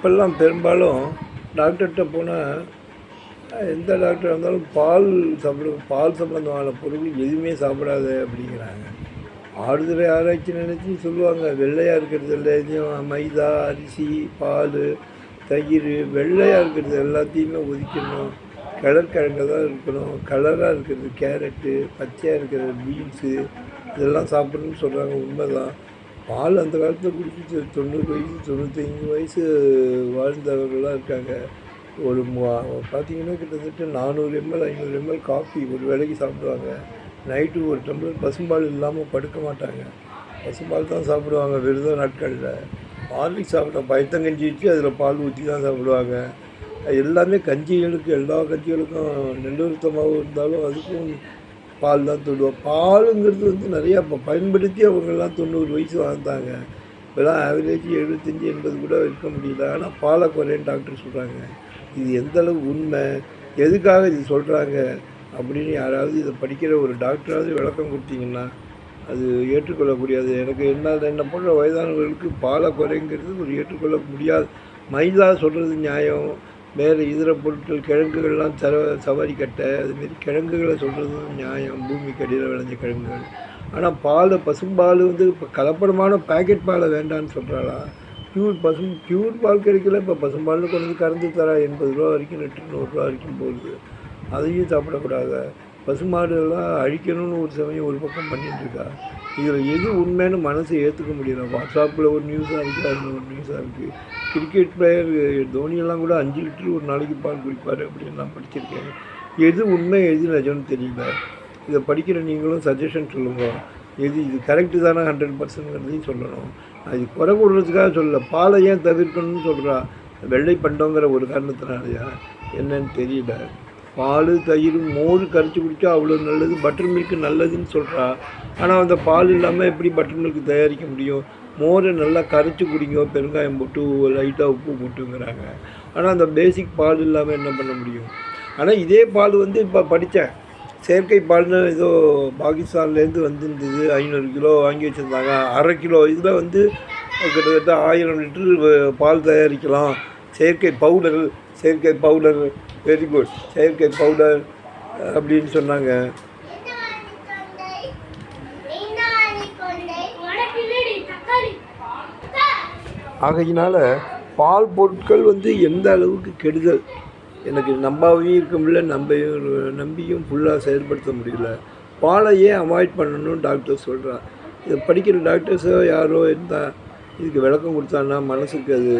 இப்போல்லாம் பெரும்பாலும் டாக்டர்கிட்ட போனால் எந்த டாக்டர் இருந்தாலும் பால் சாப்பிடு பால் சம்மந்தமான பொருள் எதுவுமே சாப்பிடாத அப்படிங்கிறாங்க. ஆடுதுறை ஆராய்ச்சி நினச்சி சொல்லுவாங்க. வெள்ளையாக இருக்கிறது எல்லாத்தையும் மைதா அரிசி பால் தயிர் வெள்ளையாக இருக்கிறது எல்லாத்தையுமே ஒதுக்கணும் கலர் கிழங்கு தான் இருக்கணும். கலராக இருக்கிறது கேரட்டு பச்சையாக இருக்கிறது பீன்ஸு இதெல்லாம் சாப்பிடணும்னு சொல்கிறாங்க உண்மைதான். பால் அந்த காலத்தில் குடிச்சு தொண்ணூறு வயசு தொண்ணூத்தஞ்சு வயசு வாழ்ந்தவர்கள்லாம் இருக்காங்க. ஒரு பார்த்தீங்கன்னா கிட்டத்தட்ட நானூறு எம்எல் ஐநூறு எம்எல் காஃபி ஒரு வேளைக்கு சாப்பிடுவாங்க. நைட்டு ஒரு டம்ளர் பசும்பால் இல்லாமல் படுக்க மாட்டாங்க. பசும்பால் தான் சாப்பிடுவாங்க விரத நாட்களில். ஹார்லிக்ஸ் சாப்பிட்டா பயத்தங்கஞ்சி வச்சு அதில் பால் ஊற்றி தான் சாப்பிடுவாங்க. எல்லாமே கஞ்சிகளுக்கு எல்லா கஞ்சிகளுக்கும் நெல்லுருத்த இருந்தாலும் அதுக்கும் பால் தான் தொடுவோம். பாலுங்கிறது வந்து நிறையா இப்போ பயன்படுத்தி அவங்கெல்லாம் தொண்ணூறு வயசு வாழ்ந்தாங்க. இப்போலாம் ஆவரேஜ் எழுபத்தஞ்சி எண்பது கூட இருக்க முடியல. ஆனால் பாலை குறையன்னு டாக்டர் சொல்கிறாங்க இது எந்த அளவு உண்மை? எதுக்காக இது சொல்கிறாங்க அப்படின்னு யாராவது இதை படிக்கிற ஒரு டாக்டராவது விளக்கம் கொடுத்தீங்கன்னா அது ஏற்றுக்கொள்ளக்கூடியது எனக்கு என்ன என்ன போன்ற வயதானவர்களுக்கு பாலை குறைங்கிறது ஒரு ஏற்றுக்கொள்ள முடியாது. மைதா சொல்கிறது நியாயம். வேறு இதர பொருட்கள் கிழங்குகள்லாம் சர சவாரி கட்டை அதுமாரி கிழங்குகளை சொல்கிறது நியாயம். பூமிக்கு அடியில் விளைஞ்ச கிழங்குகள். ஆனால் பால் பசும்பால் வந்து இப்போ கலப்படமான பாக்கெட் பாலை வேண்டான்னு சொல்கிறாளா பியூர் பசும் பியூர் பால் கிடைக்கல. இப்போ பசும்பால்னு கொண்டு வந்து கறந்து தரா எண்பது ரூபா வரைக்கும் லிட்டர் நூறுரூவா வரைக்கும் போகுது. அதையும் சாப்பிடக்கூடாது? பசுமாடுலாம் அழிக்கணும்னு ஒரு சமயம் ஒரு பக்கம் பண்ணிட்டு இதில் எது உண்மைன்னு மனசை ஏற்றுக்க முடியல. வாட்ஸ்அப்பில் ஒரு நியூஸாக இருக்குது அதில் ஒரு நியூஸாக இருக்குது கிரிக்கெட் பிளேயர் தோனியெல்லாம் கூட அஞ்சு லிட்டர் ஒரு நாளைக்கு பால் குடிப்பார் அப்படின்னு நான் படிச்சிருக்கேன். எது உண்மை எது நிஜம்னு தெரியல. இதை படிக்கிற நீங்களும் சஜஷன் சொல்லுங்கள் எது இது கரெக்டு தானே ஹண்ட்ரட் பர்சன்ட்ங்கிறதையும் சொல்லணும். அது குறை கூடுறதுக்காக சொல்ல பாலை ஏன் தவிர்க்கணும்னு சொல்கிறா வெள்ளை பண்டோங்கிற ஒரு காரணத்தினாலயா? என்னன்னு தெரியல. பால் தயிர் மோர் கரைச்சி குடித்தா அவ்வளோ நல்லது பட்டர் மில்க் நல்லதுன்னு சொல்கிறா ஆனால் அந்த பால் இல்லாமல் எப்படி பட்டர் மில்க் தயாரிக்க முடியும்? மோரை நல்லா கரைச்சி குடிங்க பெருங்காயம் போட்டு லைட்டாக உப்பு போட்டுங்கிறாங்க. ஆனால் அந்த பேசிக் பால் இல்லாமல் என்ன பண்ண முடியும்? ஆனால் இதே பால் வந்து இப்போ படித்தேன் செயற்கை பால்னு ஏதோ பாகிஸ்தான்லேருந்து வந்துருந்தது ஐநூறு கிலோ வாங்கி வச்சுருந்தாங்க. அரை கிலோ. இதில் வந்து கிட்டத்தட்ட ஆயிரம் லிட்டர் பால் தயாரிக்கலாம். செயற்கை பவுடர் செயற்கை பவுடர் வெரி குட் செயற்கை பவுடர் அப்படின்னு சொன்னாங்க. ஆகையினால் பால் பொருட்கள் வந்து எந்த அளவுக்கு கெடுதல்? எனக்கு நம்பாவையும் இருக்க முடியல நம்பையும் நம்பியும் ஃபுல்லாக செயல்படுத்த முடியல. பாலையே அவாய்ட் பண்ணணும்னு டாக்டர் சொல்கிறான் இதை படிக்கிற டாக்டர்ஸோ யாரோ இருந்தால் இதுக்கு விளக்கம் கொடுத்தான்னா மனசுக்கு அது